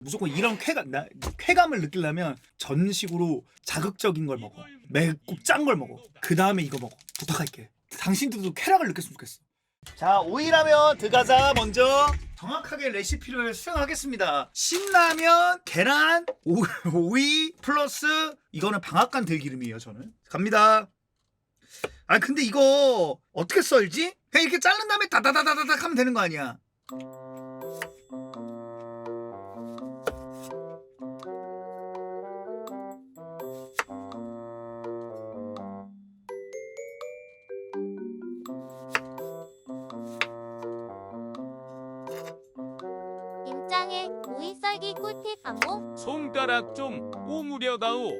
무조건 이런 쾌감 나, 쾌감을 느끼려면 전식으로 자극적인 걸 먹어. 맵고 짠 걸 먹어. 그 다음에 이거 먹어. 부탁할게. 당신들도 쾌락을 느꼈으면 좋겠어. 자 오이라면 들어가자 먼저 정확하게 레시피를 수행하겠습니다. 신라면 계란 오, 오이 플러스 이거는 방앗간 들기름이에요 저는. 갑니다. 아 근데 이거 어떻게 썰지? 그냥 이렇게 자른 다음에 다다다다닥 하면 되는 거 아니야 손가락 좀 오므려다오.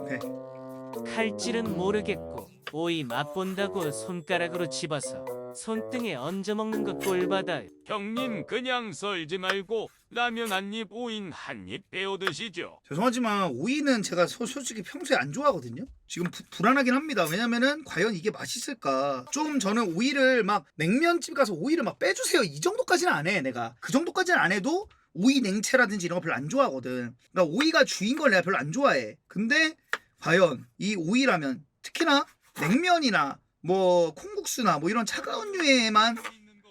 오케이 칼질은 모르겠고 오이 맛본다고 손가락으로 집어서 손등에 얹어 먹는 것 꼴받아 형님 그냥 썰지 말고 라면 한 입 오인 한 입 베어 드시죠. 죄송하지만 오이는 제가 소- 솔직히 평소에 안 좋아하거든요. 지금 부- 불안하긴 합니다. 왜냐면은 과연 이게 맛있을까? 좀 저는 오이를 막 냉면집 가서 오이를 막 빼주세요. 이 정도까지는 안 해. 내가 그 정도까지는 안 해도 오이 냉채라든지 이런 거 별로 안 좋아하거든. 그러니까 오이가 주인 걸 내가 별로 안 좋아해. 근데 과연 이 오이라면 특히나 냉면이나 뭐 콩국수나 뭐 이런 차가운 류에만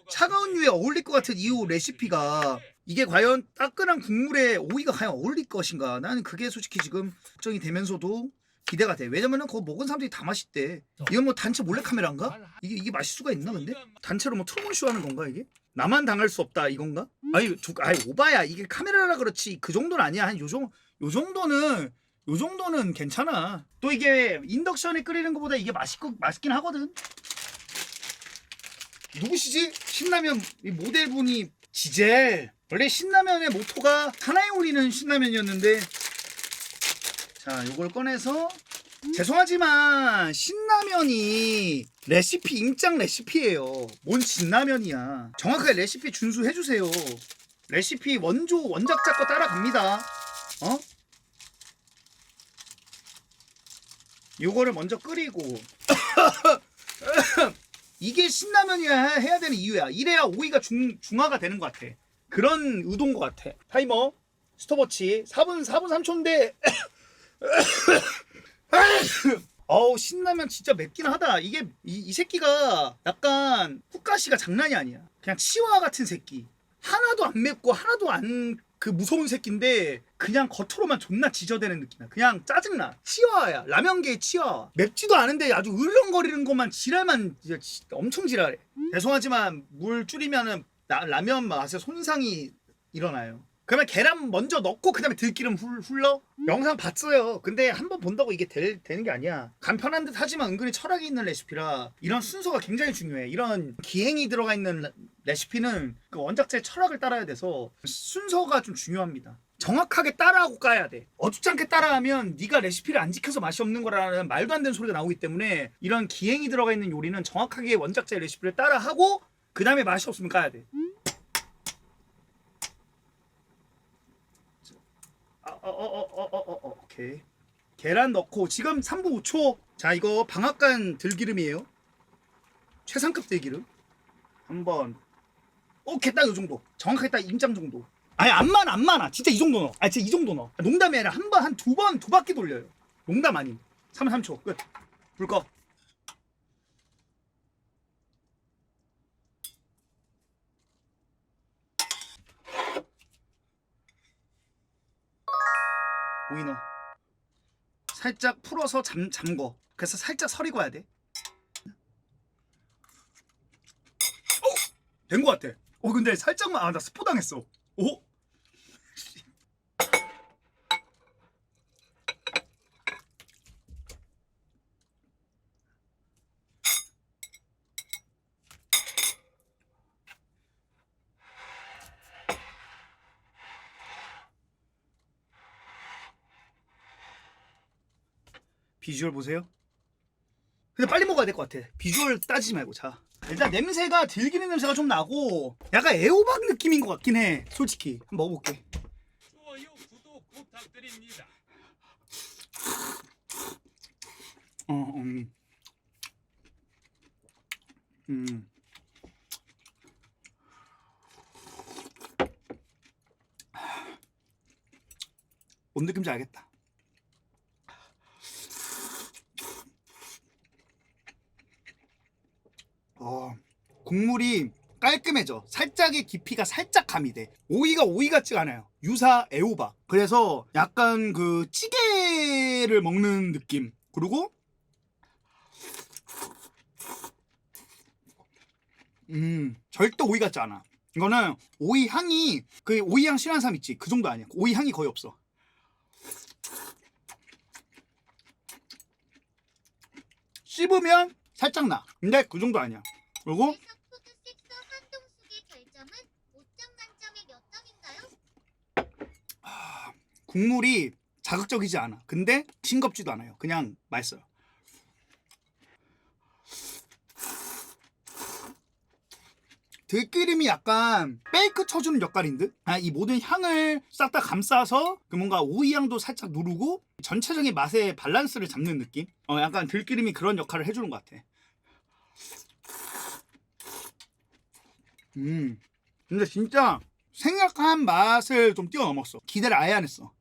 차가운 류에 어울릴 것 같은 이 레시피가 이게 과연 따끈한 국물에 오이가 과연 어울릴 것인가? 나는 그게 솔직히 지금 걱정이 되면서도 기대가 돼. 왜냐면은 그거 먹은 사람들이 다 맛있대. 이건 뭐 단체 몰래 카메라인가? 이게 이게 맛있을 수가 있나 근데? 단체로 뭐 트루먼쇼 하는 건가 이게? 나만 당할 수 없다 이건가? 아니 조, 아니 오바야 이게 카메라라 그렇지 그 정도는 아니야 한 요정 요 정도는 요 정도는 괜찮아. 또 이게 인덕션에 끓이는 것보다 이게 맛있고 맛있긴 하거든. 누구시지? 신라면 이 모델분이 지젤. 원래 신라면의 모토가 하나에 올리는 신라면이었는데 자 요걸 꺼내서 죄송하지만 신라면이 레시피 임장 레시피예요. 뭔 진라면이야. 정확하게 레시피 준수해 주세요. 레시피 원조 원작자 거 따라갑니다. 어? 요거를 먼저 끓이고 이게 신라면이야 해야 되는 이유야. 이래야 오이가 중, 중화가 되는 것 같아. 그런 의도인 것 같아. 타이머 스톱워치 4분 4분 3초인데 어우 신라면 진짜 맵긴 하다. 이게 이, 이 새끼가 약간 훅가시가 장난이 아니야. 그냥 치와 같은 새끼. 하나도 안 맵고 하나도 안 그 무서운 새끼인데 그냥 겉으로만 존나 지저대는 느낌이야. 그냥 짜증나. 치와야. 라면계의 치와. 맵지도 않은데 아주 으렁거리는 것만 지랄만 진짜 지- 엄청 지랄해. 죄송하지만 물 줄이면은 라, 라면 맛에 손상이 일어나요. 그러면 계란 먼저 넣고 그다음에 들기름 훌, 흘러? 영상 봤어요. 근데 한 번 본다고 이게 될, 되는 게 아니야. 간편한 듯 하지만 은근히 철학이 있는 레시피라 이런 순서가 굉장히 중요해. 이런 기행이 들어가 있는 레- 레시피는 그 원작자의 철학을 따라야 돼서 순서가 좀 중요합니다. 정확하게 따라하고 까야 돼. 어줍잖게 따라하면 네가 레시피를 안 지켜서 맛이 없는 거라는 말도 안 되는 소리가 나오기 때문에 이런 기행이 들어가 있는 요리는 정확하게 원작자의 레시피를 따라하고 그 다음에 맛이 없으면 까야 돼. 아, 어, 어, 어, 어, 어, 어, 어, 오케이. 계란 넣고 지금 3분 5초. 자, 이거 방앗간 들기름이에요. 최상급 들기름. 한번. 오케이, 딱 이 정도. 정확하게 딱 임장 정도. 아니, 안 많아, 안 많아. 진짜 이 정도 넣어. 아, 진짜 이 정도 넣어. 농담이 아니라 한 번, 한 두 번, 두 바퀴 돌려요. 농담 아님. 3, 3초. 끝. 불 꺼. 오이 넣어. 살짝 풀어서 잠, 잠궈. 그래서 살짝 서리고 해야 돼. 어? 된것 같아. 어, 근데 살짝만, 아, 나 스포 당했어. 오? 비주얼 보세요. 근데 빨리 먹어야 될 것 같아. 비주얼 따지지 말고 자. 일단 냄새가 들기름 냄새가 좀 나고 약간 애호박 느낌인 것 같긴 해 솔직히 한번 먹어볼게 좋아요 구독 부탁드립니다. 어, 음. 음. 뭔 느낌인지 알겠다. 어, 국물이 깔끔해져. 살짝의 깊이가 살짝 가미돼. 오이가 오이 같지가 않아요. 유사 애호박. 그래서 약간 그 찌개를 먹는 느낌. 그리고 음 절대 오이 같지 않아. 이거는 오이 향이 그 오이 향 싫어하는 사람 있지. 그 정도 아니야. 오이 향이 거의 없어. 씹으면 살짝 나. 근데 그 정도 아니야. 그리고 국물이 자극적이지 않아. 근데 싱겁지도 않아요. 그냥 맛있어요. 들기름이 약간 베이크 쳐주는 역할인 듯? 아, 이 모든 향을 싹 다 감싸서 그 뭔가 오이 향도 살짝 누르고 전체적인 맛의 밸런스를 잡는 느낌? 어, 약간 들기름이 그런 역할을 해주는 것 같아. 음. 근데 진짜 생각한 맛을 좀 뛰어넘었어. 기대를 아예 안 했어.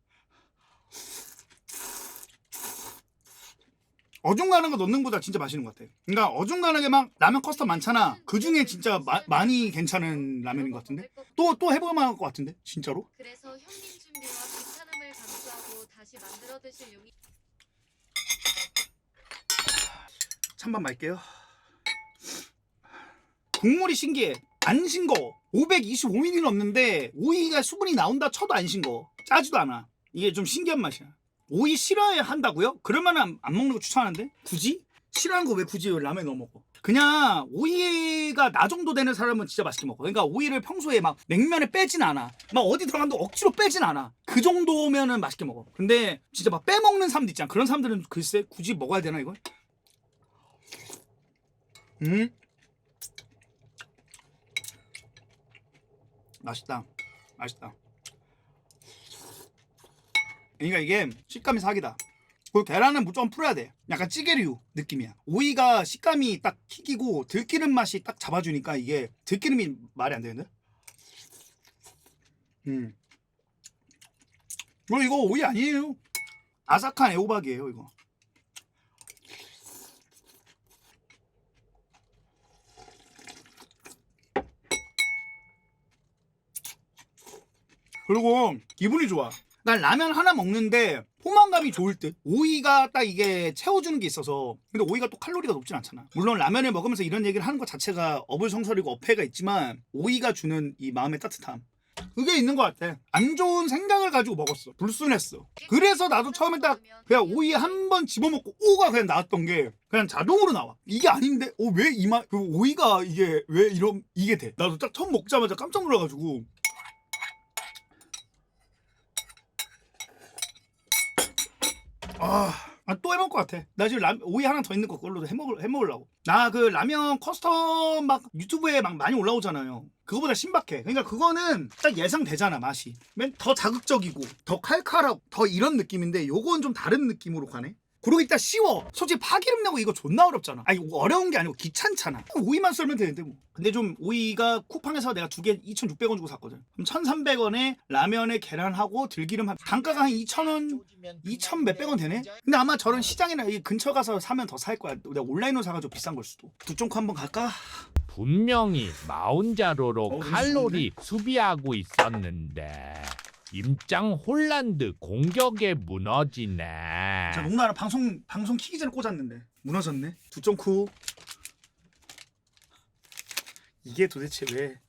어중간한 거 넣는 거다 진짜 맛있는 것 같아. 그러니까 어중간하게 막 라면 커스터 많잖아. 그 중에 진짜 마- 많이 괜찮은 라면인 것 같은데. 또 또 해볼 만할 것 같은데 진짜로. 그래서 현민 준비와 귀찮음을 감수하고 다시 만들어 드실 용이 찬밥 말게요. 국물이 신기해. 안 싱거워. 525ml 넣는데 오이가 수분이 나온다 쳐도 안 싱거워. 짜지도 않아. 이게 좀 신기한 맛이야. 오이 싫어야 한다고요? 그러면 안, 안 먹는 거 추천하는데? 굳이? 싫어하는 거 왜 굳이 라면에 넣어 먹어? 그냥 오이가 나 정도 되는 사람은 진짜 맛있게 먹어. 그러니까 오이를 평소에 막 냉면에 빼진 않아. 막 어디 들어간도 억지로 빼진 않아. 그 정도면은 맛있게 먹어. 근데 진짜 막 빼먹는 사람도 있잖아. 그런 사람들은 글쎄 굳이 먹어야 되나 이걸? 음. 맛있다. 맛있다. 그러니까 이게 식감이 사기다. 그리고 계란은 무조건 풀어야 돼. 약간 찌개류 느낌이야. 오이가 식감이 딱 킥이고 들기름 맛이 딱 잡아주니까 이게 들기름이 말이 안 되는데? 음. 그리고 이거 오이 아니에요. 아삭한 애호박이에요 이거. 그리고 기분이 좋아. 난 라면 하나 먹는데 포만감이 좋을 듯. 오이가 딱 이게 채워주는 게 있어서. 근데 오이가 또 칼로리가 높진 않잖아. 물론 라면을 먹으면서 이런 얘기를 하는 것 자체가 어불성설이고 어폐가 있지만 오이가 주는 이 마음의 따뜻함. 그게 있는 것 같아. 안 좋은 생각을 가지고 먹었어. 불순했어. 그래서 나도 처음에 딱 그냥 오이 한 번 집어먹고 오가 그냥 나왔던 게 그냥 자동으로 나와. 이게 아닌데, 어, 왜 이 맛, 그 오이가 이게 왜 이런, 이게 돼. 나도 딱 처음 먹자마자 깜짝 놀라가지고. 아, 아, 또 해먹을 것 같아. 나 지금 라, 오이 하나 더 있는 거 그걸로 해먹을, 해먹으려고. 나 그 라면 커스텀 막 유튜브에 막 많이 올라오잖아요. 그거보다 신박해. 그러니까 그거는 딱 예상되잖아, 맛이. 맨 더 자극적이고, 더 칼칼하고, 더 이런 느낌인데, 요건 좀 다른 느낌으로 가네? 그리고 일단 쉬워. 솔직히 파기름 내고 이거 존나 어렵잖아. 아니, 어려운 게 아니고 귀찮잖아. 오이만 썰면 되는데 뭐. 근데 좀 오이가 쿠팡에서 내가 두 개 2,600원 주고 샀거든. 그럼 1,300원에 라면에 계란하고 들기름 한 단가가 한 2,000원 2천 몇백 원 되네? 근데 아마 저런 시장이나 이 근처 가서 사면 더 살 거야. 내가 온라인으로 사가지고 비싼 걸 수도. 두쫑코 한번 갈까? 분명히 마운자로로 어, 칼로리 수비하고 있었는데 임장 홀란드 공격에 무너지네. 자, 농나라 방송 방송 키기 전에 꽂았는데 무너졌네. 두쫑코. 이게 도대체 왜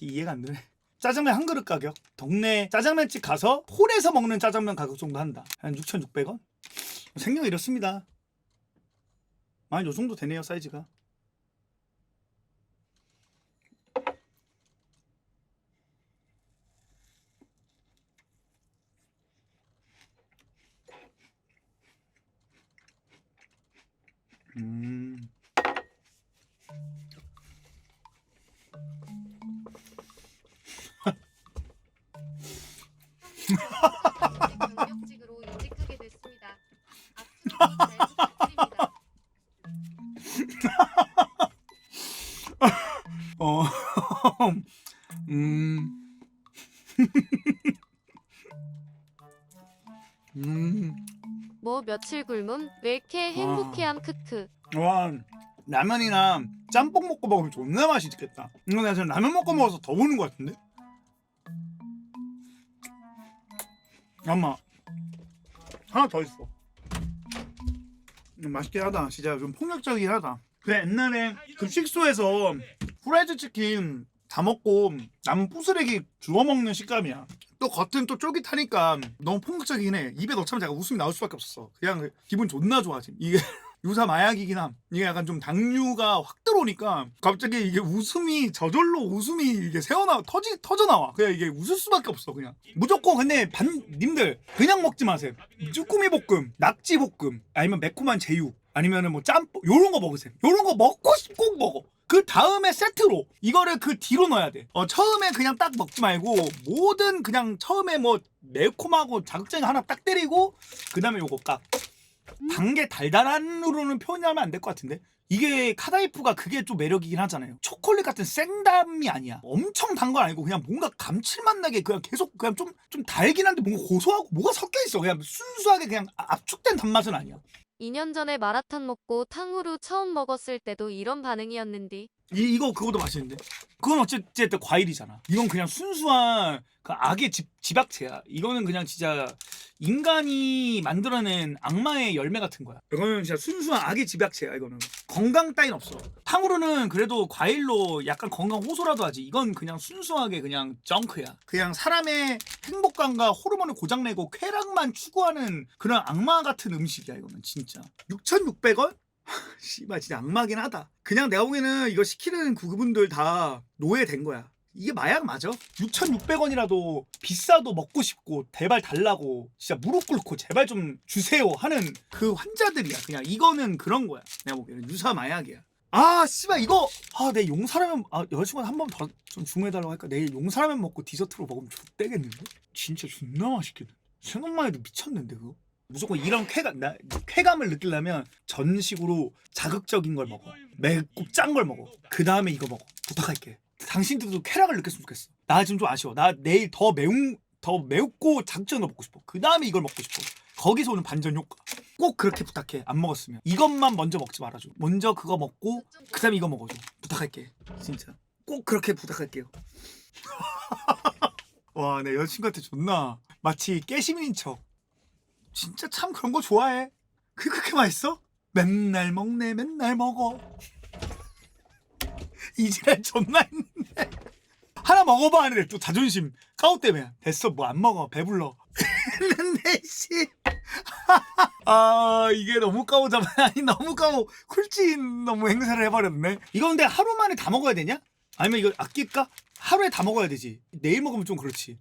이해가 안 되네. 짜장면 한 그릇 가격. 동네 짜장면집 가서 홀에서 먹는 짜장면 가격 정도 한다. 한 6,600원? 생각 이렇습니다. 아, 요 정도 되네요, 사이즈가. 어, 음, 음, 뭐 며칠 굶음 왜 이렇게 행복해함 크크. 와, 라면이나 짬뽕 먹고 먹으면 존나 맛있겠다. 이거 내가 지금 라면 먹고 먹어서 더 보는 것 같은데? 엄마, 하나 더 있어. 음, 맛있긴 하다. 진짜 좀 폭력적이긴 하다. 그래 옛날에 급식소에서 후라이드 치킨 다 먹고 남은 부스레기 주워 먹는 식감이야. 또 겉은 또 쫄깃하니까 너무 폭력적이긴 해. 입에 넣자면 제가 웃음이 나올 수밖에 없었어. 그냥 기분 존나 좋아 지금. 이게 유사 마약이긴 함. 이게 약간 좀 당류가 확 들어오니까 갑자기 이게 웃음이 저절로 웃음이 이게 새어나 터지 터져 나와. 그냥 이게 웃을 수밖에 없어 그냥. 무조건 근데 반 님들 그냥 먹지 마세요. 쭈꾸미 볶음, 낙지 볶음, 아니면 매콤한 제육, 아니면은 뭐 짬뽕 요런 거 먹으세요. 요런 거 먹고 싶고 먹어. 그 다음에 세트로 이거를 그 뒤로 넣어야 돼. 어 처음에 그냥 딱 먹지 말고 모든 그냥 처음에 뭐 매콤하고 자극적인 거 하나 딱 때리고 그 다음에 요거 깍. 단 게 달달한으로는 표현하면 안 될 것 같은데? 이게 카다이프가 그게 좀 매력이긴 하잖아요. 초콜릿 같은 생담이 아니야. 엄청 단 건 아니고 그냥 뭔가 감칠맛 나게 그냥 계속 그냥 좀 좀 달긴 한데 뭔가 고소하고 뭐가 섞여 있어. 그냥 순수하게 그냥 압축된 단맛은 아니야. 2년 전에 마라탕 먹고 탕후루 처음 먹었을 때도 이런 반응이었는디. 이, 이거 그거도 맛있는데. 그건 어쨌든 과일이잖아. 이건 그냥 순수한 그 악의 집, 집약체야. 이거는 그냥 진짜 인간이 만들어낸 악마의 열매 같은 거야. 이거는 진짜 순수한 악의 집약체야 이거는. 건강 따윈 없어. 탕후루는 그래도 과일로 약간 건강 호소라도 하지. 이건 그냥 순수하게 그냥 정크야. 그냥 사람의 행복감과 호르몬을 고장내고 쾌락만 추구하는 그런 악마 같은 음식이야 이거는 진짜. 6,600원? 씨발 진짜 악마긴 하다. 그냥 내가 보기에는 이거 시키는 그분들 다 노예된 거야. 이게 마약 맞아? 6,600원이라도 비싸도 먹고 싶고 제발 달라고 진짜 무릎 꿇고 제발 좀 주세요 하는 그 환자들이야. 그냥 이거는 그런 거야. 내가 보기에는 유사 마약이야. 아 씨발 이거 아 내 용사라면 아 여자친구한테 한 번 더 좀 주문해달라고 할까 내일 용사라면 먹고 디저트로 먹으면 좋대겠는데 진짜 존나 맛있겠는데 생각만 해도 미쳤는데 그거 무조건 이런 쾌감 나 쾌감을 느끼려면 전식으로 자극적인 걸 먹어. 맵고 짠 걸 먹어. 그 다음에 이거 먹어. 부탁할게. 당신들도 쾌락을 느꼈으면 좋겠어. 나 지금 좀 아쉬워. 나 내일 더 매운 더 매웠고 자극적인 거 먹고 싶어. 그 다음에 이걸 먹고 싶어. 거기서 오는 반전 효과. 꼭 그렇게 부탁해. 안 먹었으면. 이것만 먼저 먹지 말아줘. 먼저 그거 먹고 그 다음에 이거 먹어줘. 부탁할게. 진짜. 꼭 그렇게 부탁할게요. 와내 여자친구한테 존나? 마치 깨시민인 척 진짜 참 그런 거 좋아해. 그게 그렇게 맛있어? 맨날 먹네, 맨날 먹어. 이지랄 존나 했는데. 하나 먹어봐 하는데 또 자존심 까오 때문에 됐어 뭐 안 먹어 배불러 했는데 씨. 아 이게 너무 까오잖아 아니 너무 까오 쿨진 너무 행사를 해버렸네 이거 근데 하루 만에 다 먹어야 되냐? 아니면 이거 아낄까? 하루에 다 먹어야 되지 내일 먹으면 좀 그렇지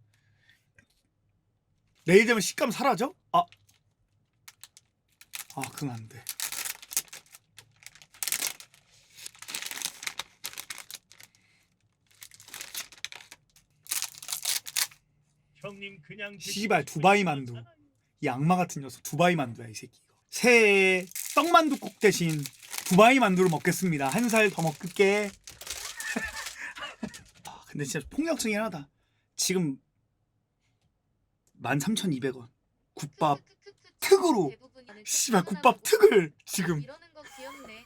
내일 되면 식감 사라져? 아 아, 그건 안 돼. 형님 그냥 씨발 두바이 만두. 이 악마 같은 녀석 두바이 만두야 이 새끼. 이거. 새해 떡만두 국 대신 두바이 만두를 먹겠습니다. 한 살 더 먹을게. 아, 근데 진짜 폭력적이긴 하다. 지금 13,200원. 국밥. 특으로. 씨발 국밥 특을 지금 이러는 거 귀엽네.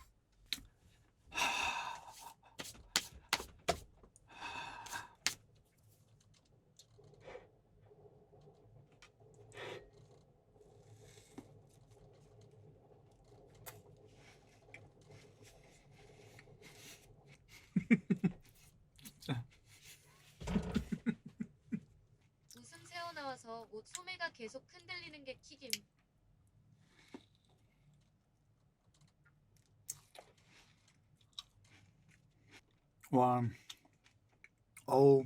웃음 새어 나와서 옷 소매가 계속 흔들리는 게 킥임. 와. 어우.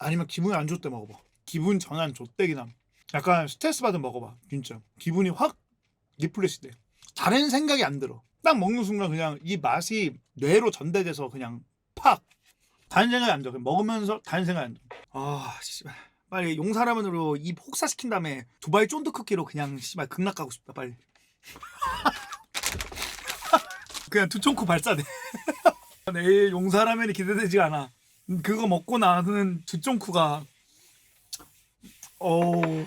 아니면 기분이 안 좋을 때 먹어봐. 기분 전환 함. 약간 스트레스 받으면 먹어봐. 진짜. 기분이 확 리플레시 돼. 다른 생각이 안 들어. 딱 먹는 순간 그냥 이 맛이 뇌로 전달돼서 그냥 팍. 다른 생각이 안 들어. 먹으면서 다른 생각이 안 들어. 아, 씨발. 빨리 용사라면으로 이 폭사시킨 다음에 두바이 쫀득 쿠키로 그냥 씨발 극락 가고 싶다 빨리. 그냥 두총쿠 발사돼. 내일 용사라면이 기대되지가 않아. 그거 먹고 나는 두총쿠가 어우